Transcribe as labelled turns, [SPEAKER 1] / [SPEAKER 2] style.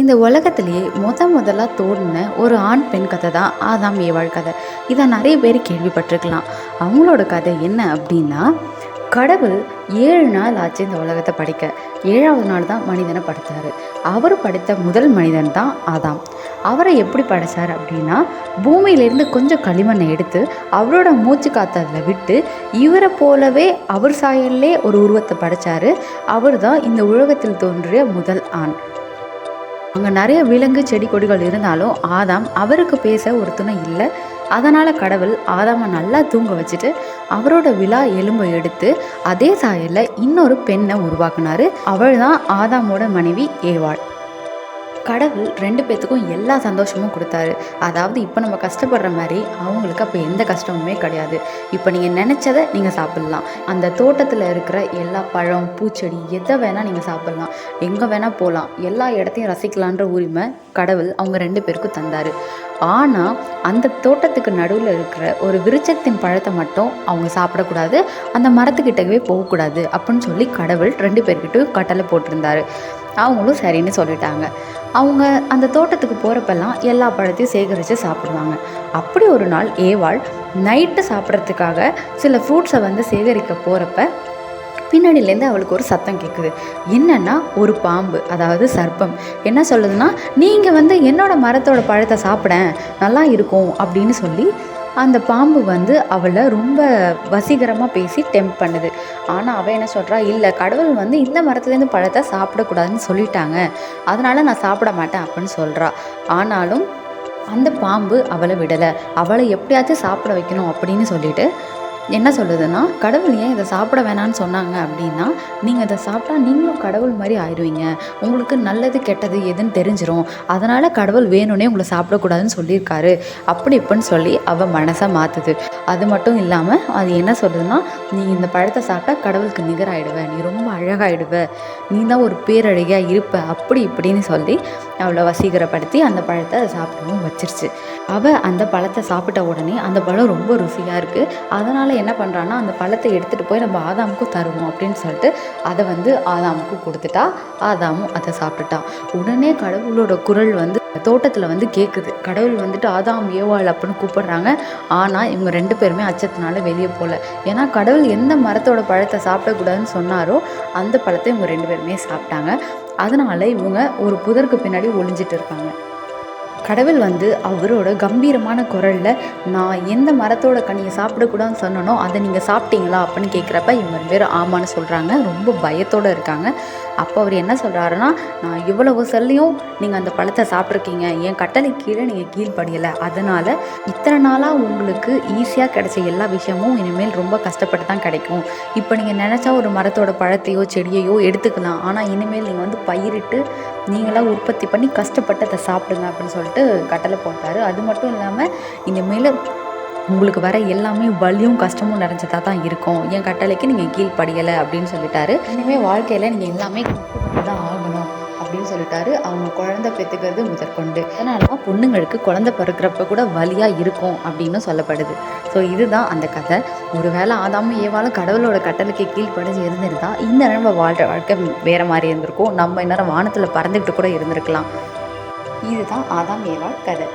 [SPEAKER 1] இந்த உலகத்திலேயே முத முதலாக தோன்றின ஒரு ஆண் பெண் கதை தான். ஆதாம் ஏவாள் கதை இதை நிறைய பேர் கேள்விப்பட்டிருக்கலாம். அவங்களோட கதை என்ன அப்படின்னா கடவுள் ஏழு நாள் ஆச்சு இந்த உலகத்தை படைக்க. ஏழாவது நாள் தான் மனிதனை படைத்தார் அவர் படைத்த முதல் மனிதன் தான் ஆதாம். அவரை எப்படி படைச்சார் அப்படின்னா பூமியிலேருந்து கொஞ்சம் களிமண்ணை எடுத்து அவரோட மூச்சு காத்ததில் விட்டு இவரை போலவே அவர் சாயல்லே ஒரு உருவத்தை படைச்சார். அவர் தான் இந்த உலகத்தில் தோன்றிய முதல் ஆண். அங்கே நிறைய விலங்கு செடி கொடிகள் இருந்தாலும் ஆதாம் அவருக்கு பேச ஒரு துணை இல்லை. அதனால் கடவுள் ஆதாமை நல்லா தூங்க வச்சுட்டு அவரோட விழா எலும்பை எடுத்து அதே சாயலில் இன்னொரு பெண்ணை உருவாக்குனாரு. அவள் தான் ஆதாமோட மனைவி ஏவாள். கடவுள் ரெண்டு பேர்த்துக்கும் எல்லா சந்தோஷமும் கொடுத்தாரு. அதாவது இப்போ நம்ம கஷ்டப்படுற மாதிரி அவங்களுக்கு அப்போ எந்த கஷ்டமுமே கிடையாது. இப்போ நீங்கள் நினச்சதை நீங்கள் சாப்பிட்லாம். அந்த தோட்டத்தில் இருக்கிற எல்லா பழம் பூச்செடி எதை வேணால் நீங்கள் சாப்பிட்லாம். எங்கே வேணால் போகலாம் எல்லா இடத்தையும் ரசிக்கலான்ற உரிமை கடவுள் அவங்க ரெண்டு பேருக்கும் தந்தார். ஆனால் அந்த தோட்டத்துக்கு நடுவில் இருக்கிற ஒரு விருச்சத்தின் பழத்தை மட்டும் அவங்க சாப்பிடக்கூடாது. அந்த மரத்துக்கிட்டவே போகக்கூடாது அப்படின்னு சொல்லி கடவுள் ரெண்டு பேர்கிட்டையும் கட்டளை போட்டிருந்தாரு. அவங்களும் சரின்னு சொல்லிட்டாங்க. அவங்க அந்த தோட்டத்துக்கு போகிறப்பெல்லாம் எல்லா பழத்தையும் சேகரித்து சாப்பிடுவாங்க. அப்படி ஒரு நாள் ஏவாள் நைட்டு சாப்பிட்றதுக்காக சில ஃப்ரூட்ஸை வந்து சேகரிக்க போகிறப்ப பின்னாடியிலேருந்து அவளுக்கு ஒரு சத்தம் கேட்குது என்னன்னா ஒரு பாம்பு அதாவது சர்ப்பம். என்ன சொல்லுதுன்னா நீங்கள் வந்து என்னோட மரத்தோட பழத்தை சாப்பிட நல்லா இருக்கும் அப்படின்னு சொல்லி அந்த பாம்பு வந்து அவளை ரொம்ப வசீகரமாக பேசி டெம்ப் பண்ணுது. ஆனால் அவள் என்ன சொல்கிறா இல்லை கடவுள் வந்து இந்த மரத்துலேருந்து பழத்தை சாப்பிடக்கூடாதுன்னு சொல்லிட்டாங்க. அதனால் நான் சாப்பிட மாட்டேன் அப்படின்னு சொல்கிறா ஆனாலும் அந்த பாம்பு அவளை விடலை. அவளை எப்படியாச்சும் சாப்பிட வைக்கணும் அப்படின்னு சொல்லிட்டு என்ன சொல்லுதுன்னா கடவுள் ஏன் இதை சாப்பிட வேணான்னு சொன்னாங்க அப்படின்னா நீங்கள் இதை சாப்பிட்டா நீங்களும் கடவுள் மாதிரி ஆயிடுவீங்க உங்களுக்கு நல்லது கெட்டது எதுன்னு தெரிஞ்சிரும். அதனால் கடவுள் வேணும்னே உங்களை சாப்பிடக்கூடாதுன்னு சொல்லியிருக்காரு. அப்படி இப்படின்னு சொல்லி அவள் மனசை மாற்றுது அது மட்டும் இல்லாமல் அது என்ன சொல்லுதுன்னா நீ இந்த பழத்தை சாப்பிட்டா கடவுளுக்கு நிகராயிடுவ. நீ ரொம்ப அழகாகிடுவ நீ தான் ஒரு பேரழகியாக இருப்ப. அப்படி இப்படின்னு சொல்லி அவளை வசீகரப்படுத்தி அந்த பழத்தை சாப்பிடவும் வச்சிருச்சு. அவள் அந்த பழத்தை சாப்பிட்ட உடனே அந்த பழம் ரொம்ப ருசியாக இருக்குது அதனால் என்ன பண்ணுறான்னா அந்த பழத்தை எடுத்துகிட்டு போய் நம்ம ஆதாமுக்கும் தருவோம் அப்படின்னு சொல்லிட்டு அதை வந்து ஆதாமுக்கு கொடுத்துட்டா ஆதாமும் அதை சாப்பிட்டுட்டான் உடனே கடவுளோட குரல் வந்து தோட்டத்தில் வந்து கேட்குது கடவுள் வந்துட்டு ஆதாம் ஏவாள் அப்படின்னு கூப்பிடுறாங்க. ஆனால் இவங்க ரெண்டு பேருமே அச்சத்தினால வெளியே போகல ஏன்னா கடவுள் எந்த மரத்தோட பழத்தை சாப்பிடக்கூடாதுன்னு சொன்னாரோ அந்த பழத்தை இவங்க ரெண்டு பேருமே சாப்பிட்டாங்க. அதனால் இவங்க ஒரு புதருக்கு பின்னாடி ஒளிஞ்சிட்டு இருக்காங்க. கடவுள் வந்து அவரோட கம்பீரமான குரலில் நான் எந்த மரத்தோட கனியை சாப்பிடக்கூடாதுன்னு சொன்னனோ அதை நீங்கள் சாப்பிட்டீங்களா? அப்படின்னு கேட்குறப்ப இவங்க பேர் பேரும் ஆமான்னு சொல்கிறாங்க ரொம்ப பயத்தோடு இருக்காங்க. அப்போ அவர் என்ன சொல்கிறாருன்னா நான் இவ்வளவு சொல்லியும் நீங்கள் அந்த பழத்தை சாப்பிட்ருக்கீங்க என் கட்டளை கீழே நீங்கள் கீழ்ப்படியலை. அதனால் இத்தனை நாளாக உங்களுக்கு ஈஸியாக கிடைச்ச எல்லா விஷயமும் இனிமேல் ரொம்ப கஷ்டப்பட்டு தான் கிடைக்கும். இப்போ நீங்கள் நினச்சா ஒரு மரத்தோட பழத்தையோ செடியையோ எடுத்துக்கலாம். ஆனால் இனிமேல் நீங்கள் வந்து பயிரிட்டு நீங்களாக உற்பத்தி பண்ணி கஷ்டப்பட்டு அதை சாப்பிடுங்க அப்படின்னு சொல்லிட்டு கட்டளை போட்டார். அது மட்டும் இல்லாமல் இனிமேல் உங்களுக்கு வர எல்லாமே வலியும் கஷ்டமும் நிறைஞ்சதாக தான் இருக்கும். என் கட்டளைக்கு நீங்கள் கீழ்ப்படியலை அப்படின்னு சொல்லிட்டாரு. இனிமேல் வாழ்க்கையில் நீங்கள் எல்லாமே தான் ஆகணும். அப்படின்னு சொல்லிட்டாரு. அவங்க குழந்தை பெற்றுக்கிறது முதற்கொண்டு. அதனால தான் பொண்ணுங்களுக்கு குழந்தை பிறக்கிறப்ப கூட வழியாக இருக்கும் அப்படின்னு சொல்லப்படுது. ஸோ இதுதான் அந்த கதை. ஒருவேளை ஆதாமும் ஏவாலும் கடவுளோட கட்டளுக்கு கீழ்ப்படிஞ்சு இருந்திருந்தா இந்த நம்ம வாழ்கிற வாழ்க்கை வேறு மாதிரி இருந்திருக்கும். நம்ம இந்நேரம் வானத்தில் பறந்துக்கிட்டு கூட இருந்திருக்கலாம். இதுதான் ஆதாம் ஏவாள் கதை.